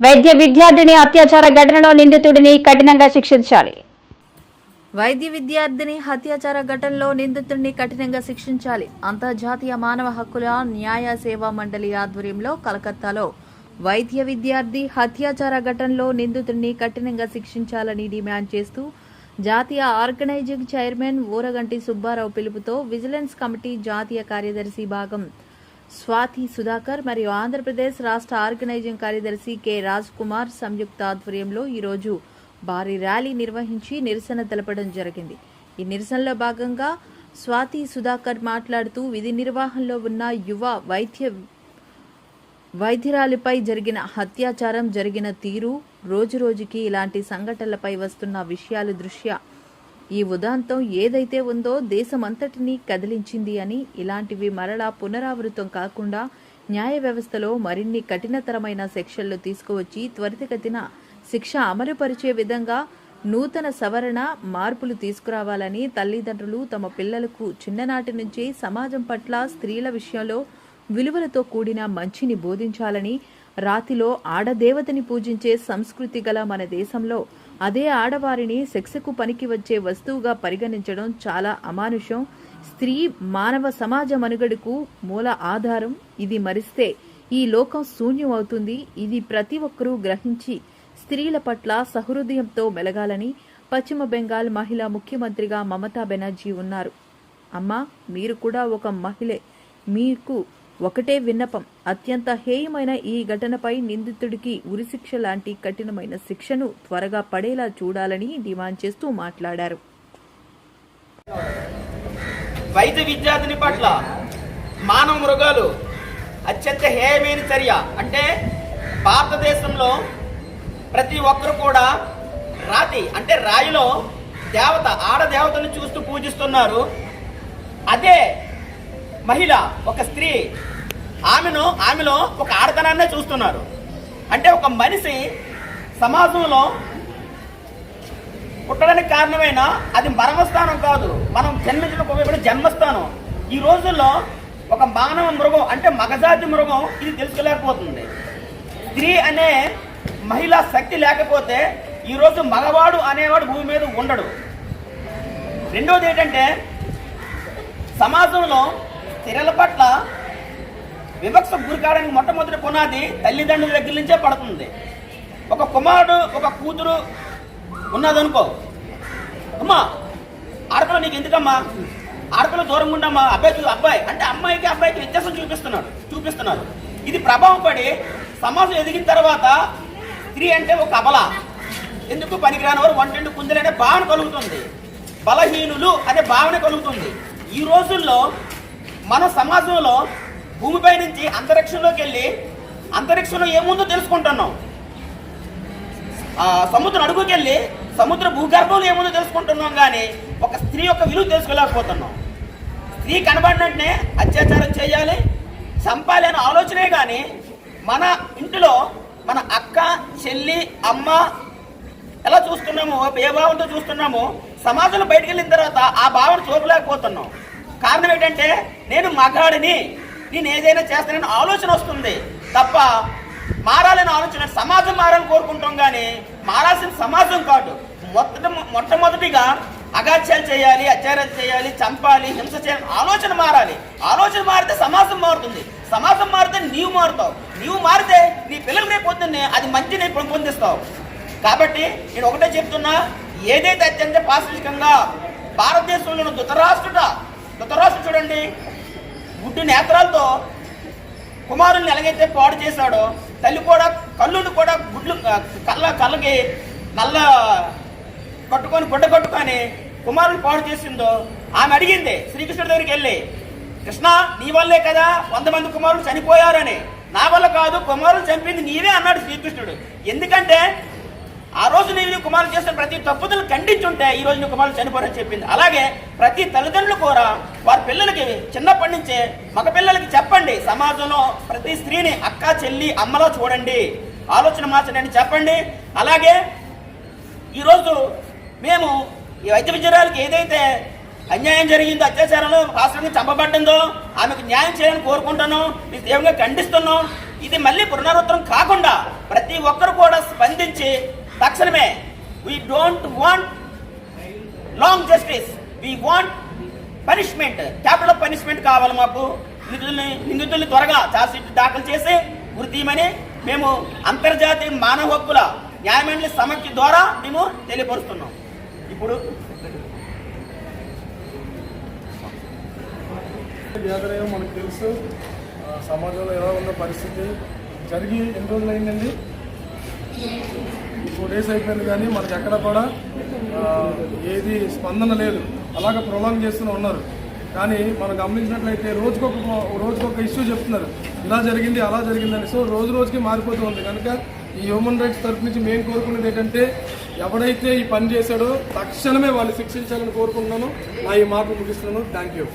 వైద్య విద్యార్థిని అత్యాచార ఘటనలో నిందితుడిని కఠినంగా శిక్షించాలి. వైద్య విద్యార్థిని హత్యాచార ఘటనలో నిందితుడిని కఠినంగా శిక్షించాలి. అంతర్జాతీయ మానవ హక్కుల న్యాయ సేవా మండలి ఆధ్వర్యంలో కలకత్తాలో వైద్య విద్యార్థి హత్యాచార ఘటనలో నిందితుడిని కఠినంగా శిక్షించాలని డిమాండ్ చేస్తూ జాతీయ ఆర్గనైజింగ్ చైర్మన్ ఊరగంటి సుబ్బారావు పిలుపుతో విజిలెన్స్ కమిటీ జాతీయ కార్యదర్శి భాగం స్వాతి సుధాకర్ మరియు ఆంధ్రప్రదేశ్ రాష్ట్ర ఆర్గనైజింగ్ కార్యదర్శి కె రాజ్ కుమార్ సంయుక్త ఆధ్వర్యంలో ఈరోజు భారీ ర్యాలీ నిర్వహించి నిరసన తెలపడం జరిగింది. ఈ నిరసనలో భాగంగా స్వాతి సుధాకర్ మాట్లాడుతూ విధి నిర్వహణలో ఉన్న యువ వైద్య వైద్యురాలిపై జరిగిన అత్యాచారం జరిగిన తీరు రోజురోజుకి ఇలాంటి సంఘటనలపై వస్తున్న విషయాల దృష్ట్యా ఈ ఉదాంతం ఏదైతే ఉందో దేశమంతటినీ కదిలించింది అని ఇలాంటివి మరలా పునరావృతం కాకుండా న్యాయ వ్యవస్థలో మరిన్ని కఠినతరమైన శిక్షలు తీసుకువచ్చి త్వరితగతిన శిక్ష అమలుపరిచే విధంగా నూతన సవరణ మార్పులు తీసుకురావాలని తల్లిదండ్రులు తమ పిల్లలకు చిన్ననాటి నుంచే సమాజం పట్ల స్త్రీల విషయంలో విలువలతో కూడిన మంచిని బోధించాలని రాతిలో ఆడదేవతని పూజించే సంస్కృతి గల మన దేశంలో అదే ఆడవారిని సెక్స్కు పనికి వచ్చే వస్తువుగా పరిగణించడం చాలా అమానుషం. స్త్రీ మానవ సమాజ మనుగడకు మూల ఆధారం ఇది మరిస్తే ఈ లోకం శూన్యం అవుతుంది ఇది ప్రతి ఒక్కరూ గ్రహించి స్త్రీల పట్ల సహృదయంతో మెలగాలని పశ్చిమ బెంగాల్ మహిళా ముఖ్యమంత్రిగా మమతా బెనర్జీ ఉన్నారు. అమ్మా మీరు కూడా ఒక మహిళే. మీకు ఒకటే విన్నపం. అత్యంత హేయమైన ఈ ఘటనపై నిందితుడికి ఉరిశిక్ష లాంటి కఠినమైన శిక్షను త్వరగా పడేలా చూడాలని డిమాండ్ చేస్తూ మాట్లాడారు. వైద్య విద్యార్థిని పట్ల మానవ మృగాలు అత్యంత హేయమైన చర్య. అంటే భారతదేశంలో ప్రతి ఒక్కరు కూడా రాతి అంటే రాయిలో దేవత ఆడదేవతను చూస్తూ పూజిస్తున్నారు. అదే మహిళ ఒక స్త్రీ ఆమెను ఆమెలో ఒక ఆడతనాన్నే చూస్తున్నారు. అంటే ఒక మనిషి సమాజంలో పుట్టడానికి కారణమైన అది మరణస్థానం కాదు. మనం జన్మించిన ఇప్పుడు జన్మస్థానం. ఈ రోజుల్లో ఒక మానవ మృగం అంటే మగజాతి మృగం ఇది తెలుసుకోలేకపోతుంది. స్త్రీ అనే మహిళా శక్తి లేకపోతే ఈరోజు మగవాడు అనేవాడు భూమి మీద ఉండడు. రెండోది ఏంటంటే సమాజంలో చర్యల పట్ల వివక్ష గురికాడానికి మొట్టమొదటి పునాది తల్లిదండ్రుల దగ్గర నుంచే పడుతుంది. ఒక కుమారుడు ఒక కూతురు ఉన్నదనుకో. అమ్మా అరకులు నీకు ఎందుకమ్మా? అరకులు దూరం ఉండమ్మా అబ్బాయి అబ్బాయి అంటే అమ్మాయికి అబ్బాయికి వ్యత్యాసం చూపిస్తున్నాడు చూపిస్తున్నారు ఇది ప్రభావం పడి సమాజం ఎదిగిన తర్వాత స్త్రీ అంటే ఒక అబల. ఎందుకు పనికిరాని వారు వంటింటి కుందలు అనే భావన కలుగుతుంది. బలహీనులు అనే భావన కలుగుతుంది. ఈ రోజుల్లో మన సమాజంలో భూమిపై నుంచి అంతరిక్షంలోకి వెళ్ళి అంతరిక్షంలో ఏముందో తెలుసుకుంటున్నాం. సముద్రం అడుగుకెళ్ళి సముద్ర భూగర్భంలో ఏముందో తెలుసుకుంటున్నాం కానీ ఒక స్త్రీ యొక్క విలువ తెలుసుకోలేకపోతున్నాం. స్త్రీ కనబడినట్టునే అత్యాచారం చేయాలి చంపాలి అనే ఆలోచనే కానీ మన ఇంటిలో మన అక్క చెల్లి అమ్మ ఎలా చూస్తున్నామో ఏ భావంతో చూస్తున్నామో సమాజంలో బయటకు వెళ్ళిన తర్వాత ఆ భావన చూపలేకపోతున్నాం. కారణం ఏంటంటే నేను మగాడిని నేను ఏదైనా చేస్తానని ఆలోచన వస్తుంది. తప్ప మారాలని ఆలోచన సమాజం మారాలని కోరుకుంటాం కానీ మారాల్సిన సమాజం కాదు. మొట్ట మొట్టమొదటిగా అగాత్యాలు చేయాలి అత్యాచారాలు చేయాలి చంపాలి హింస చేయాలి ఆలోచన మారాలి. ఆలోచన మారితే సమాజం మారుతుంది. సమాజం మారితే నీవు మారుతావు. నీవు మారితే నీ పిల్లలు రేపు పొద్దున్నే అది మంచిని పొందిస్తావు. కాబట్టి నేను ఒకటే చెప్తున్నా ఏదైతే అత్యంత పాశ్వికంగా భారతదేశంలోని ధృతరాష్ట్రుడ ధృతరాష్ట్రుడు చూడండి గుడ్డు నేత్రాలతో కుమారుల్ని ఎలాగైతే పాడు చేశాడో తల్లి కూడా కళ్ళుని కూడా గుడ్లు కళ్ళ కళ్ళకి నల్ల కట్టుకొని గుడ్డ కట్టుకొని కుమారుని పాడు చేసిందో ఆమె అడిగింది శ్రీకృష్ణుడి దగ్గరికి వెళ్ళి కృష్ణ నీ వల్లే కదా వంద మంది కుమారులు చనిపోయారని. నా వల్ల కాదు కుమారులు చంపింది నీవే అన్నాడు శ్రీకృష్ణుడు. ఎందుకంటే ఆ రోజు నీవు నీ కుమారులు చేసిన ప్రతి తప్పుదలు ఖండించుంటే ఈ రోజు నీ కుమారులు చనిపోరని చెప్పింది. అలాగే ప్రతి తల్లిదండ్రులు కూడా వారి పిల్లలకి చిన్నప్పటి నుంచే మగ పిల్లలకి చెప్పండి. సమాజంలో ప్రతి స్త్రీని అక్క చెల్లి అమ్మలో చూడండి. ఆలోచన మార్చండి చెప్పండి. అలాగే ఈరోజు మేము ఈ వైద్య విద్యాలయాలకు ఏదైతే అన్యాయం జరిగిందో అత్యాచారంలో హాస్పిటల్కి చంపబడ్డిందో ఆమెకు న్యాయం చేయాలని కోరుకుంటున్నాం మేము తీవ్రంగా ఖండిస్తున్నాం. ఇది మళ్ళీ పునరుత్తరం కాకుండా ప్రతి ఒక్కరు కూడా స్పందించి తక్షణమే we don't want long justice we want punishment capital punishment కావాలి మాకు. నిందితుల్ని నిందితుల్ని త్వరగా చార్జ్షీట్ దాఖలు చేసి గుర్తీయమని మేము అంతర్జాతీయ మానవ హక్కుల న్యాయమండలి సమాఖ్య ద్వారా మేము తెలియపరుస్తున్నాం. ఇప్పుడు గ్యాదర్ మనకు తెలుసు సమాజంలో ఎలా ఉన్న పరిస్థితి జరిగి ఎన్ని రోజులు అయిందండి ఫోర్ డేస్ అయిపోయింది కానీ మనకి ఎక్కడ కూడా ఏది స్పందన లేదు. అలాగ ప్రొలాంగ్ చేస్తూనే ఉన్నారు. కానీ మనం గమనించినట్లయితే రోజుకొక రోజుకొక ఇష్యూ చెప్తున్నారు. ఇలా జరిగింది అలా జరిగిందని. సో రోజు రోజుకి మారిపోతూ ఉంది. కనుక ఈ హ్యూమన్ రైట్స్ తరఫు నుంచి మేము కోరుకునేది ఏంటంటే ఎవడైతే ఈ పని చేశాడో తక్షణమే వాళ్ళు శిక్షించాలని కోరుకుంటున్నాను. నా ఈ మాట ముగిస్తున్నాను. Thank you.